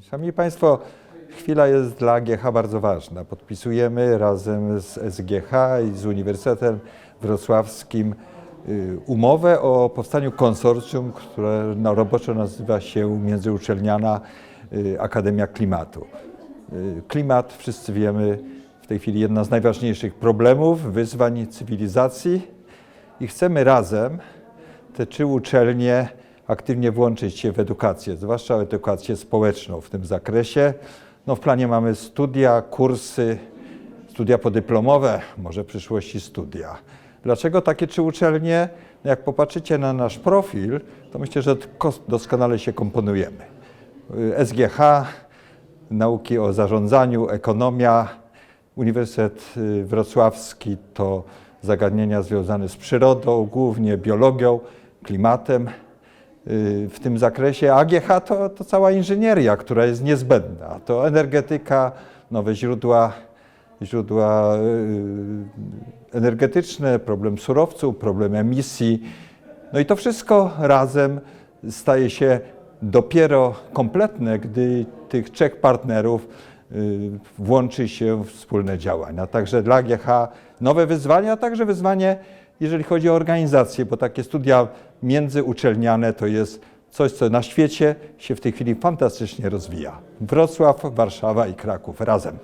Szanowni Państwo, chwila jest dla AGH bardzo ważna. Podpisujemy razem z SGH i z Uniwersytetem Wrocławskim y, umowę o powstaniu konsorcjum, które na roboczo nazywa się Międzyuczelniana y, Akademia Klimatu. Y, Klimat, wszyscy wiemy, w tej chwili jedna z najważniejszych problemów, wyzwań cywilizacji i chcemy razem te trzy uczelnie aktywnie włączyć się w edukację, zwłaszcza edukację społeczną w tym zakresie. No w planie mamy studia, kursy, studia podyplomowe, może w przyszłości studia. Dlaczego takie trzy uczelnie? No Jak popatrzycie na nasz profil, to myślę, że doskonale się komponujemy. Y, SGH, nauki o zarządzaniu, ekonomia, Uniwersytet y, Wrocławski to zagadnienia związane z przyrodą, głównie biologią, klimatem. Y, W tym zakresie AGH to, to cała inżynieria, która jest niezbędna. To energetyka, nowe źródła, źródła y, energetyczne, problem surowców, problem emisji. No i to wszystko razem staje się dopiero kompletne, gdy tych trzech partnerów y, włączy się w wspólne działania. Także dla AGH nowe wyzwania, a także wyzwanie, jeżeli chodzi o organizację, bo takie studia międzyuczelniane to jest coś, co na świecie się w tej chwili fantastycznie rozwija. Wrocław, Warszawa i Kraków razem.